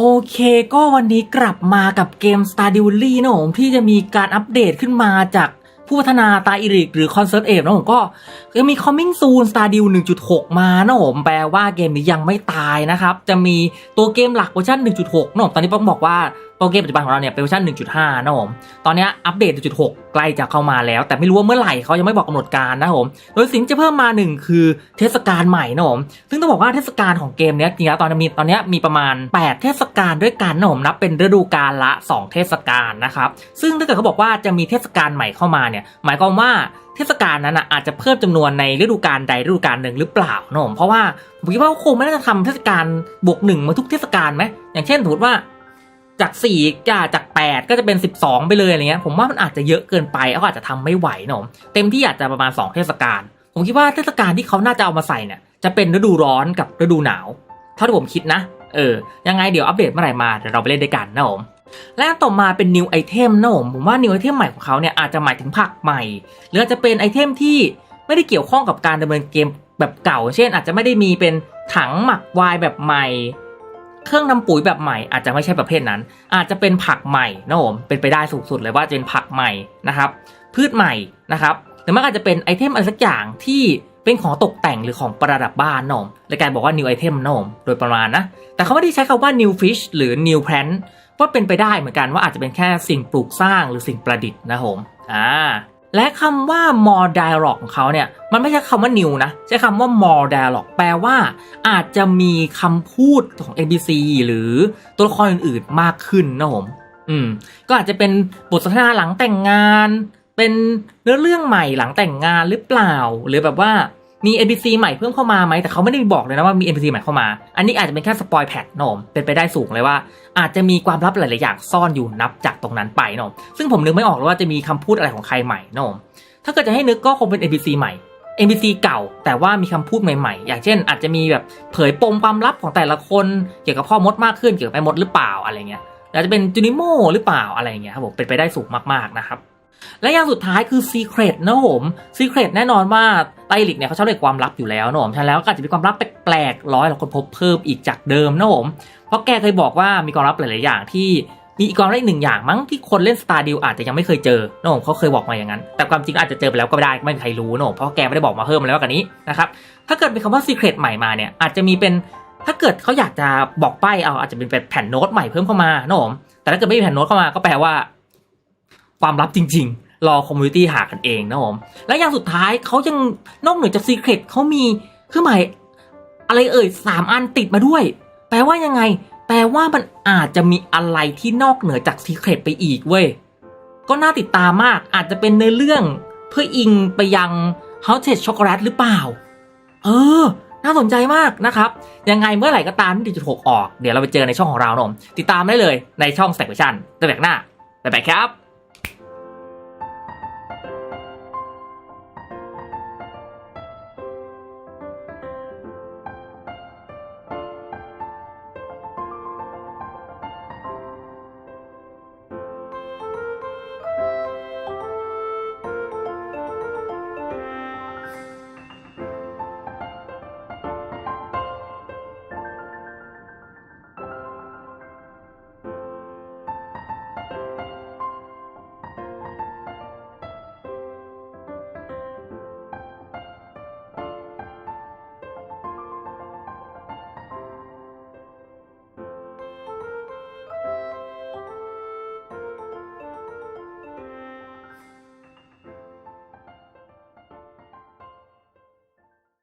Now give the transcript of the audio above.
โอเคก็วันนี้กลับมากับเกม StarDewley นะผมที่จะมีการอัปเดตขึ้นมาจากผู้พัฒนาตาอิริกหรือ Concert a p e นะผมก็จะมี Coming Soon Stardew 1.6 มานะผมแปลว่าเกมนี้ยังไม่ตายนะครับ จะมีตัวเกมหลักเวอร์ชัน1.6นะผมตอนนี้ต้องบอกว่า ตัวเกมปัจจุบันของเราเนี่ยเป็นเวอร์ชัน1.5 นะผม ตอนนี้อัปเดต 1.6 ใกล้จะเข้ามาแล้ว แต่ไม่รู้ว่าเมื่อไหร่เขายังไม่บอกกำหนดการนะผม โดยสิ่งจะเพิ่มมาหนึ่งคือเทศกาลใหม่นะผม ซึ่งต้องบอกว่าเทศกาลของเกมเนี้ยจริงๆแล้วตอนนี้มีตอนนี้มีประมาณ 8 เทศกาลด้วยกันนะผมนับเป็นฤดูกาลละ 2 เทศกาลนะครับ ซึ่งถ้าเกิดเขาบอกว่าจะมีเทศกาลใหม่เข้ามาเนี่ย หมายความว่าเทศกาลนั้นนะอาจจะเพิ่มจำนวนในฤดูกาลใดฤดูกาลหนึ่งหรือเปล่านะผมเพราะว่าผมคิดว่าเขาคงไม่น่าจะทำเทศกาลบวกหนึ่งมาทุกเทศกาลไหมอย่างเช่นสมมติว่า จากสี่จะจากแปดก็จะเป็นสิบสองไปเลยอะไรเงี้ยผมว่ามันอาจจะเยอะเกินไปเขาอาจจะทำไม่ไหวเนอะเต็มที่อาจจะประมาณสองเทศกาลผมคิดว่าเทศกาลที่เขาน่าจะเอามาใส่เนี่ยจะเป็นฤดูร้อนกับฤดูหนาวเท่าที่ผมคิดนะ เออ ยังไงเดี๋ยวอัปเดตเมื่อไหร่มาเดี๋ยวเราไปเล่นด้วยกันนะผมและต่อมาเป็น new item นะผมผมว่า new item ใหม่ของเขาเนี่ยอาจจะหมายถึงผักใหม่ หรืออาจจะเป็นไอเทมที่ไม่ได้เกี่ยวข้องกับการดำเนินเกมแบบเก่า เช่น อาจจะไม่ได้มีเป็นถังหมักไวน์แบบใหม่ เครื่องทำปุ๋ยแบบใหม่อาจจะไม่ใช่ประเภทนั้น อาจจะเป็นผักใหม่นะผมเป็นไปได้สูงสุดเลยว่าจะเป็นผักใหม่นะครับพืชใหม่นะครับหรือมันอาจจะเป็นไอเทมอะไรสักอย่างที่เป็นของตกแต่งหรือของประดับบ้านนมรายการบอกว่า new item นมโดยประมาณนะ แต่เขาไม่ได้ใช้คำว่า new fish หรือ new plant ว่าเป็นไปได้เหมือนกันว่าอาจจะเป็นแค่สิ่งปลูกสร้างหรือสิ่งประดิษฐ์นะผมอ่า และคำว่า more dialogue ของเขาเนี่ย มันไม่ใช่คำว่า new นะ ใช้คำว่า more dialogue แปลว่า อาจจะมีคำพูดของ NPC หรือตัวละครอื่นๆมากขึ้นนะผม อืม ก็อาจจะเป็นบทสนทนาหลังแต่งงาน เป็นเนื้อเรื่องใหม่หลังแต่งงานหรือเปล่า หรือแบบว่า มี NPC ใหม่เพิ่มเข้ามาไหมแต่เขาไม่ได้บอกเลยนะว่ามี NPC ใหม่เข้ามา อันนี้อาจจะเป็นแค่สปอยแพทนมเป็นไปได้สูงเลยว่า อาจจะมีความลับหลาย ๆ อย่างซ่อนอยู่นับจากตรงนั้นไปนอะซึ่งผมนึกไม่ออกเลยว่าจะมีคำพูดอะไรของใครใหม่นอะถ้าเกิดจะให้นึกก็คงเป็น NPC ใหม่ NPC เก่า แต่ว่ามีคำพูดใหม่ ๆ อย่างเช่น อาจจะมีแบบเผยปมความลับของแต่ละคนเกี่ยวกับพ่อมดมากขึ้นเกี่ยวกับแม่มดหรือเปล่าอะไรเงี้ยอาจจะเป็นจูนิโมหรือเปล่าอะไรเงี้ยครับผมเป็นไปได้สูงมาก ๆ นะครับ และอย่างสุดท้ายคือ Secret นะผม Secret แน่นอนว่าไตลิกเนี่ยเขาชอบเรียกความลับอยู่แล้วนะผมฉะนั้นแล้วก็อาจจะมีความลับแปลกๆร้อยเราคนพบเพิ่มอีกจากเดิมนะผมเพราะแกเคยบอกว่ามีความลับหลายๆอย่างที่มีอีกความลับหนึ่งอย่างมั้งที่คนเล่น Star d e a l อาจจะยังไม่เคยเจอนะผมเขาเคยบอกมาอย่างนั้น แต่ความจริงอาจจะเจอไปแล้วก็ได้ไม่มีใครรู้นะผมเพราะแกไม่ได้บอกมาเพิ่มแล้วกันนี้นะครับถ้าเกิดเป็นคำว่า Secret ใหม่มาเนี่ยอาจจะมีเป็นถ้าเกิดเขาอยากจะบอกใบ้เอาอาจจะเป็นแผ่นโน้ตใหม่เพิ่มเข้ามานะผมแต่ถ้าเกิดไม่มีแผ่นโน้ตเข้ามาก็แปลว่า ความลับจริง ๆ รอคอมมูนิตี้หากันเองนะผมและอย่างสุดท้ายเขายังนอกเหนือจากซีเครตเขามีเครื่องหมายอะไรเอ่ยสามอันติดมาด้วย แปลว่ายังไง แปลว่ามันอาจจะมีอะไรที่นอกเหนือจากซีเครตไปอีกเว้ยก็น่าติดตามมากอาจจะเป็นในเรื่องเพื่ออิงไปยัง h o u s e ช็อกโกแลตหรือเปล่า เออ น่าสนใจมากนะครับ ยังไงเมื่อไหร่ก็ตามที่ดิจิทัลออก เดี๋ยวเราไปเจอในช่องของเราหนมติดตามได้เลยในช่อง s t a c k v i s i o n ตัวแบบหน้า บ๊ายบายครับ